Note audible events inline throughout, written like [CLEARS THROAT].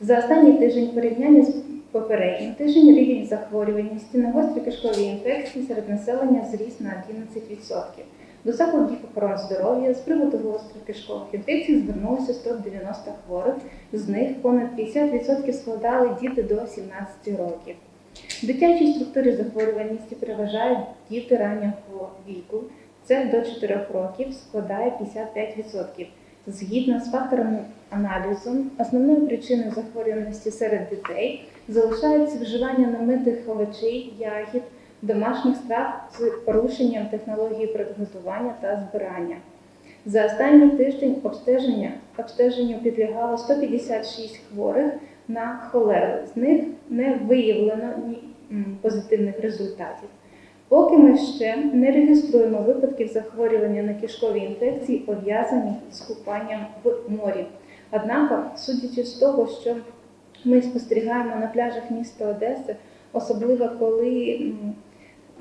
За останній тиждень порівняння з попереднім тижнем рівень захворюваності на гострі кишкові інфекції серед населення зріс на 11%. До закладів охорони здоров'я з приводу гострих кишкових інфекцій звернулося 190 хворих, з них понад 50% складали діти до 17 років. В дитячій структурі захворюваності переважають діти раннього віку, це до 4 років складає 55%. Згідно з факторами аналізу, основною причиною захворюваності серед дітей залишається вживання намитих овочей, ягід, домашніх страв з порушенням технології приготування та збирання. За останній тиждень обстеження обстеженню підлягало 156 хворих на холеру. З них не виявлено позитивних результатів. Поки ми ще не реєструємо випадків захворювання на кишкові інфекції, пов'язані з купанням в морі. Однак, судячи з того, що ми спостерігаємо на пляжах міста Одеси, особливо коли,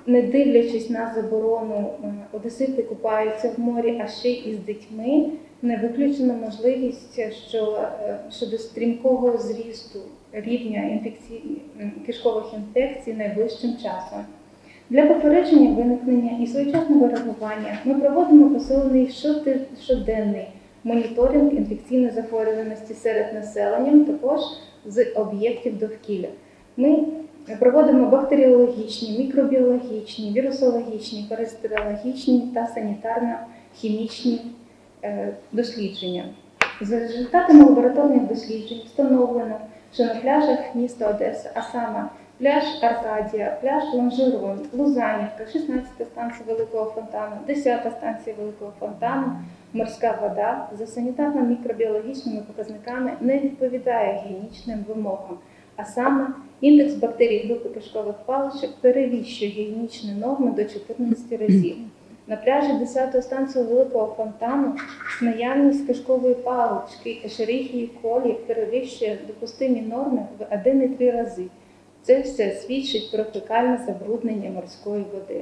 не дивлячись на заборону, одесити купаються в морі, а ще й із дітьми, не виключена можливість що, е, щодо стрімкого зрісту рівня інфекцій, кишкових інфекцій найближчим часом. Для попередження виникнення і своєчасного реагування ми проводимо посилений щоденний моніторинг інфекційної захворюваності серед населення, також з об'єктів довкілля. Ми проводимо бактеріологічні, мікробіологічні, вірусологічні, паразитологічні та санітарно-хімічні е, дослідження. За результатами лабораторних досліджень встановлено, що на пляжах міста Одеса, а саме пляж Аркадія, пляж Лонжерон, Лузанівка, 16 станція Великого фонтану, 10 станція Великого фонтану, морська вода за санітарно-мікробіологічними показниками не відповідає гігієнічним вимогам, а саме індекс бактерій групи кишкових паличок перевищує гігієнічні норми до 14 разів. На пляжі 10 станції Великого фонтану наявність кишкової палички Ешерихії колі перевищує допустимі норми в 1,3 рази. Це все свідчить про фекальне забруднення морської води.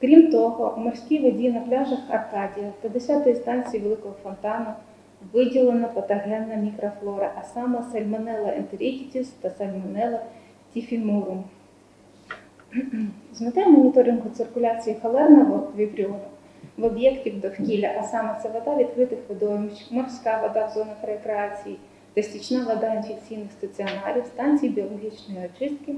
Крім того, у морській воді на пляжах Аркадія та 10-ї станції Великого фонтану виділена патогенна мікрофлора, а саме сальмонелла ентерітітіс та сальмонелла тіфімурум. З метою моніторингу циркуляції холерного вібріону в об'єктів довкілля, а саме це вода відкритих водоймищ, морська вода в зонах рекреації та стічна вода інфекційних стаціонарів, станцій біологічної очистки,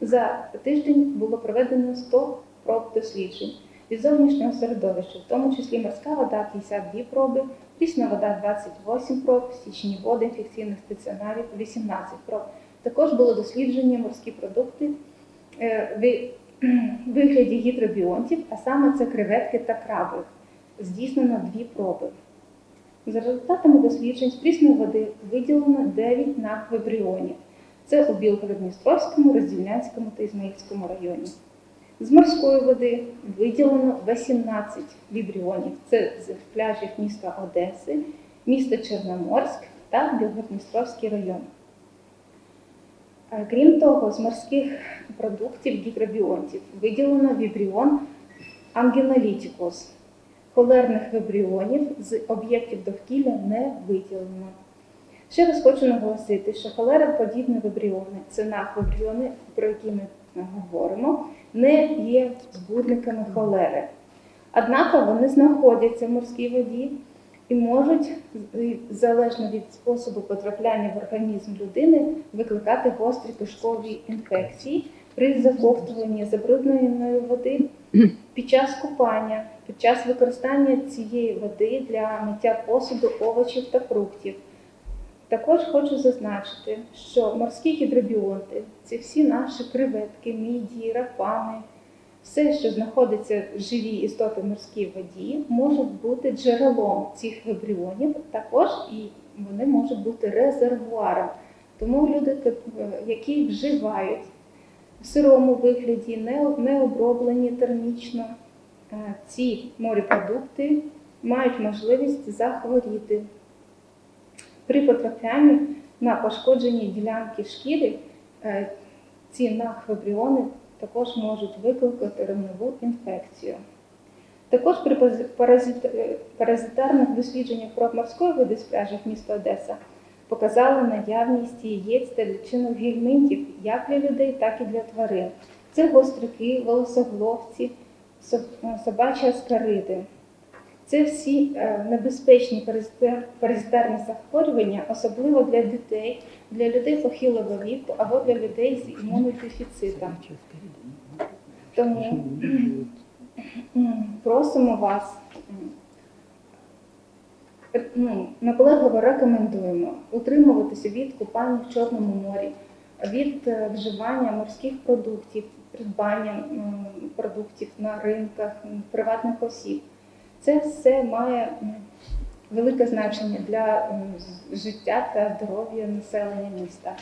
за тиждень було проведено 100 проб досліджень від зовнішнього середовища, в тому числі морська вода 52 проби, прісна вода 28 проб, стічні води інфекційних стаціонарів 18 проб. Також було дослідження морські продукти е, в [CLEARS THROAT] вигляді гідробіонтів, а саме це креветки та краби. Здійснено дві проби. За результатами досліджень з прісної води виділено 9 наквебріонів. Це у Білгород-Дністровському, Роздільнянському та Ізмаїльському районі. З морської води виділено 18 вібріонів. Це з пляжів міста Одеси, міста Чорноморськ та Білгород-Дністровський район. Е, Крім того, з морських продуктів гідробіонтів виділено вібріон ангіналітікус. Холерних вибріонів з об'єктів довкілля не виділено. Ще раз хочу наголосити, що холероподібні вибріони, це нахвибріони, про які ми говоримо, не є збудниками холери. Однак вони знаходяться в морській воді і можуть, залежно від способу потрапляння в організм людини, викликати гострі кишкові інфекції при заковтуванні забрудненої води [CLEARS THROAT] під час купання, під час використання цієї води для миття посуду, овочів та фруктів. Також хочу зазначити, що морські гідробіонти це всі наші креветки, мідії, рапани, все, що знаходиться в живій істоти в морській воді, можуть бути джерелом цих вибріонів, також і вони можуть бути резервуаром. Тому люди, е, які вживають в сирому вигляді, не, оброблені термічно, е, ці морепродукти мають можливість захворіти. При потраплянні на пошкоджені ділянки шкіри е, ці нахвибріони також можуть викликати ремнову інфекцію. Також при е, паразитарних дослідженнях проб морської води з пляжів міста Одеса показали наявність яєць та лічинок гельминтів як для людей, так і для тварин. Це гострики, волосогловці, е, собачі аскариди. Це всі е, небезпечні паразитар- паразитарні захворювання, особливо для дітей, для людей похилого віку або для людей з імунодефіцитом. Тому просимо вас, е, ну, наполегливо рекомендуємо утримуватися від купання в Чорному морі, від е, вживання морських продуктів, придбання продуктів на ринках приватних осіб. Це все має велике значення для життя та здоров'я населення міста.